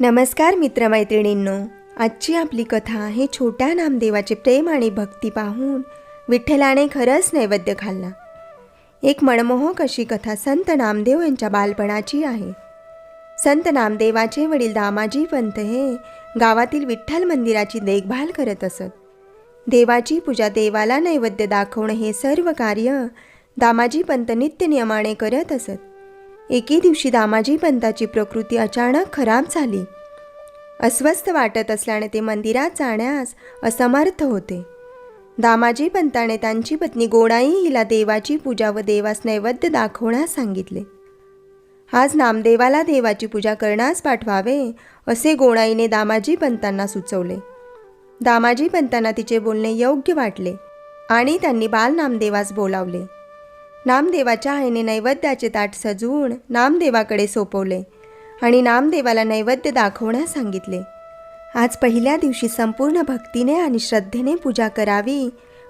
नमस्कार मित्रमैत्रिणींनो आजची आपली कथा हे छोट्या नामदेवाचे प्रेम आणि भक्ती पाहून विठ्ठलाने खरंच नैवेद्य खाल्ला. एक मनमोहक अशी कथा संत नामदेव यांच्या बालपणाची आहे. संत नामदेवाचे वडील दामाजी पंत हे गावातील विठ्ठल मंदिराची देखभाल करत असत. देवाची पूजा देवाला नैवेद्य दाखवणं हे सर्व कार्य दामाजी पंत नित्य नियमाने करत असत. एके दिवशी दामाजी पंताची प्रकृती अचानक खराब झाली. अस्वस्थ वाटत असल्याने ते मंदिरात जाण्यास असमर्थ होते. दामाजी पंताने त्यांची पत्नी गोडाई हिला देवाची पूजा व देवास नैवेद्य दाखवण्यास सांगितले. आज नामदेवाला देवाची पूजा करण्यास पाठवावे असे गोणाईने दामाजी पंतांना सुचवले. दामाजी पंतांना तिचे बोलणे योग्य वाटले आणि त्यांनी बाल नामदेवास बोलावले. नामदेवाच्या आईने नैवेद्याचे ताट सजवून नामदेवाकडे सोपवले आणि नामदेवाला नैवेद्य दाखवण्यास सांगितले. आज पहिल्या दिवशी संपूर्ण भक्तीने आणि श्रद्धेने पूजा करावी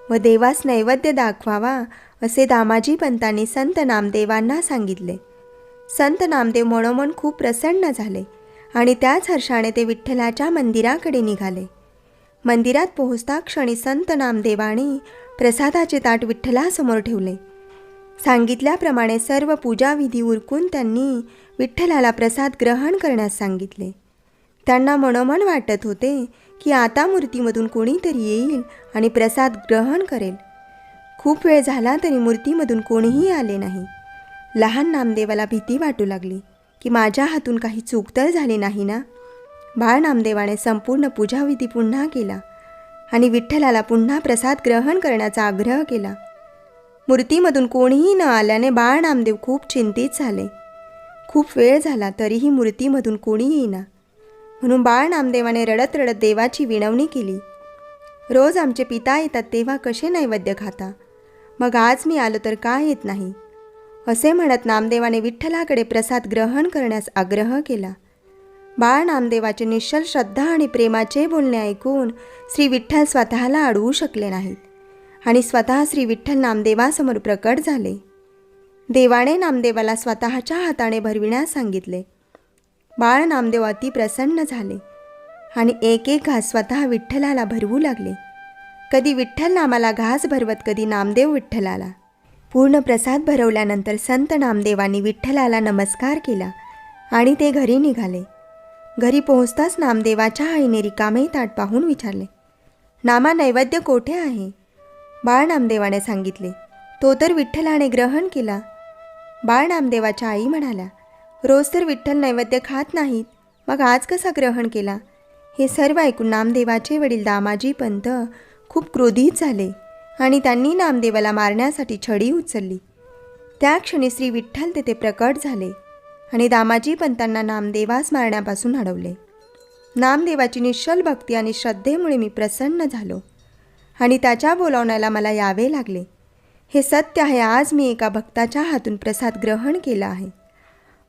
व देवास नैवेद्य दाखवावा असे दामाजी पंतांनी संत नामदेवांना सांगितले. संत नामदेव मनोमन खूप प्रसन्न झाले आणि त्याच हर्षाने ते विठ्ठलाच्या मंदिराकडे निघाले. मंदिरात पोहोचता क्षणी संत नामदेवाने प्रसादाचे ताट विठ्ठलासमोर ठेवले. सांगितल्याप्रमाणे सर्व पूजाविधी उरकून त्यांनी विठ्ठलाला प्रसाद ग्रहण करण्यास सांगितले. त्यांना मनोमन वाटत होते की आता मूर्तीमधून कोणीतरी येईल आणि प्रसाद ग्रहण करेल. खूप वेळ झाला तरी मूर्तीमधून कोणीही आले नाही. लहान नामदेवाला भीती वाटू लागली की माझ्या हातून काही चूक तर झाली नाही ना? बाळ नामदेवाने संपूर्ण पूजाविधी पुन्हा केला आणि विठ्ठलाला पुन्हा प्रसाद ग्रहण करण्याचा आग्रह केला. मूर्तीमधून कोणीही न आल्याने बाळ नामदेव खूप चिंतित झाले. खूप वेळ झाला तरीही मूर्तीमधून कोणी येईना. म्हणून बाळ नामदेवाने रडत रडत देवाची विनवणी केली. रोज आमचे पिता येतात तेव्हा कसे नैवेद्य खाता? मग आज मी आलो तर का येत नाही? असे म्हणत नामदेवाने विठ्ठलाकडे प्रसाद ग्रहण करण्यास आग्रह केला. बाळ नामदेवाचे निश्चल श्रद्धा आणि प्रेमाचे बोलणे ऐकून श्री विठ्ठल स्वतःला अडवू शकले नाहीत. आणि स्वतः श्री विठ्ठल नामदेवासमोर प्रकट झाले. देवाने नामदेवाला स्वतःच्या हाताने भरविण्यास सांगितले. बाळ नामदेव अति प्रसन्न झाले आणि एक एक घास स्वतः विठ्ठलाला भरवू लागले. कधी विठ्ठल नामाला घास भरवत कधी नामदेव विठ्ठलाला. पूर्ण प्रसाद भरवल्यानंतर संत नामदेवांनी विठ्ठलाला नमस्कार केला आणि ते घरी निघाले. घरी पोहोचताच नामदेवाच्या आईने रिकामे ताट पाहून विचारले नामा नैवेद्य कोठे आहे? बाळ नामदेवाने सांगितले तो तर विठ्ठलाने ग्रहण केला. बाळ नामदेवाच्या आई म्हणाल्या रोज तर विठ्ठल नैवेद्य खात नाहीत मग आज कसा ग्रहण केला? हे सर्व ऐकून नामदेवाचे वडील दामाजी पंत खूप क्रोधित झाले आणि त्यांनी नामदेवाला मारण्यासाठी छडी उचलली. त्या क्षणी श्री विठ्ठल तेथे प्रकट झाले आणि दामाजी पंतांना नामदेवास मारण्यापासून अडवले नामदेवाची निश्चल भक्ती आणि श्रद्धेमुळे मी प्रसन्न झालो. आणि त्याच्या बोलावण्याला मला यावे लागले. हे सत्य आहे आज मी एका भक्ताच्या हातून प्रसाद ग्रहण केला आहे.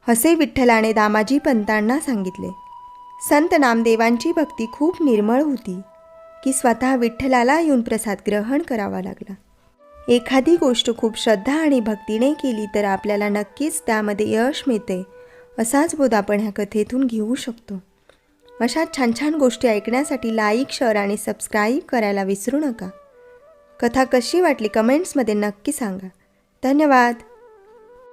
असे विठ्ठलाने दामाजी पंतांना सांगितले संत नामदेवांची भक्ती खूप निर्मळ होती की स्वतः विठ्ठलाला येऊन प्रसाद ग्रहण करावा लागला. एखादी गोष्ट खूप श्रद्धा आणि भक्तीने केली तर आपल्याला नक्कीच त्यामध्ये यश मिळते असाच बोध आपण ह्या कथेतून घेऊ शकतो. अशा छान छान गोष्टी ऐकण्यासाठी लाईक शेअर आणि सबस्क्राईब करायला विसरू नका. कथा कशी वाटली कमेंट्समध्ये नक्की सांगा. धन्यवाद.